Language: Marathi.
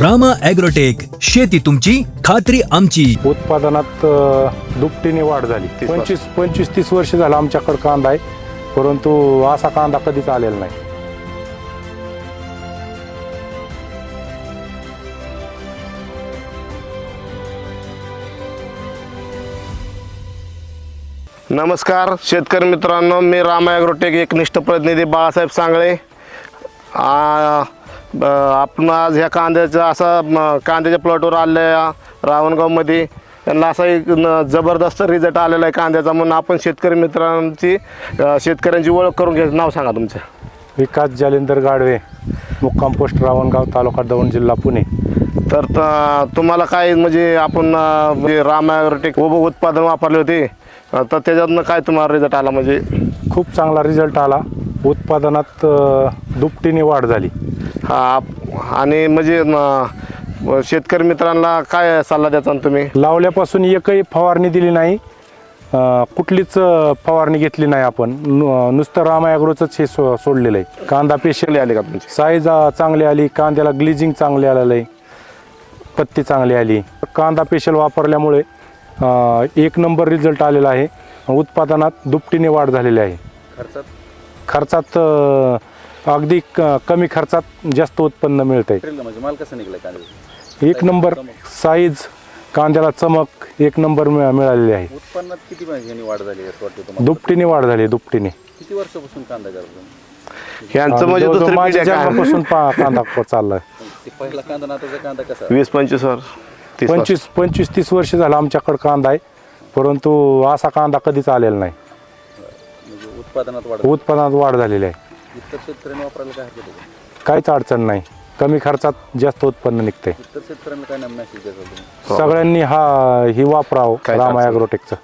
रामा ॲग्रोटेक शेती तुमची खात्री आमची. उत्पादनात अ, दुपटीने वाढ झाली. पंचवीस पंचवीस तीस वर्ष झालं आमच्याकडे कांदा आहे. परंतु असा कांदा कधीच आलेला नाही. नमस्कार शेतकरी मित्रांनो. मी राम ॲग्रोटेक एकनिष्ठ प्रतिनिधी बाळासाहेब सांगळे. आ, आपण आज ह्या कांद्याच्या असा कांद्याच्या प्लॉटवर आलेल्या रावणगावमध्ये. यांना असा एक न- जबरदस्त रिझल्ट आलेला आहे कांद्याचा म्हणून आपण शेतकरी मित्रांची शेतकऱ्यांची ओळख करून घ्यायचं. नाव सांगा तुमचं. विकास जालिंदर गाडवे मुक्काम पोस्ट रावणगाव तालुका दौंड जिल्हा पुणे. तर तुम्हाला काय म्हणजे आपण म्हणजे राम ॲग्रोटेक उप उत्पादन वापरले होते. तर त्याच्यातनं काय तुम्हाला रिझल्ट आला म्हणजे? खूप चांगला रिझल्ट आला. उत्पादनात दुपटीने वाढ झाली. आणि म्हणजे शेतकरी मित्रांना काय सल्ला द्याचा तुम्ही? लावल्यापासून एकही फवारणी दिली नाही. कुठलीच फवारणी घेतली नाही आपण. नु- नुसतं रामायाग्रोचंच हे सो सोडलेलं आहे. कांदा पेशल शेले आले का तुमचे? साईज चांगली आली. कांद्याला ग्लिजिंग चांगली आलेलं आहे. पत्ती चांगली आली. कांदा पेशल वापरल्यामुळे एक नंबर रिझल्ट आलेला आहे. उत्पादनात दुपटीने वाढ झालेली आहे. खर्चात? खर्चात अगदी क- कमी खर्चात जास्त उत्पन्न मिळत ट्रेलला म्हणजे माल कसा निघाला कांद्याचा? एक नंबर साईज कांद्याला चमक एक नंबर मिळा- मिळालेली आहे. उत्पन्नात किती महिन्यांनी वाढ झाली असं वाटतं तुम्हाला? दुपटीने वाढ झाली दुपटीने. किती वर्षापासून कांदा करतो यांचं म्हणजे जवळजवळ दुसरी माझ्या पिढी आहे? जन्मापासून पा- कांदा चाललाय. ते पहिला कांदा ना आताचा कांदा कसा? वीस पंचवीस तीस. पंचवीस पंचवीस तीस वर्ष झालं आमच्याकडे कांदा आहे. परंतु असा कांदा कधीच आलेला नाही. म्हणजे उत्पादनात वाढ उत्पन्नात वाढ झालेली आहे. इतर शेतकऱ्यांनी वापरायला काय हरकत आहे? का? काहीच अडचण नाही. कमी खर्चात जास्त उत्पन्न निघते इतर शेतकऱ्यांना काय नाम मेसेज द्यायचा तुम्ही? सगळ्यांनी हा ही वापरावं काहीच रामा अडचण ॲग्रोटेकचं.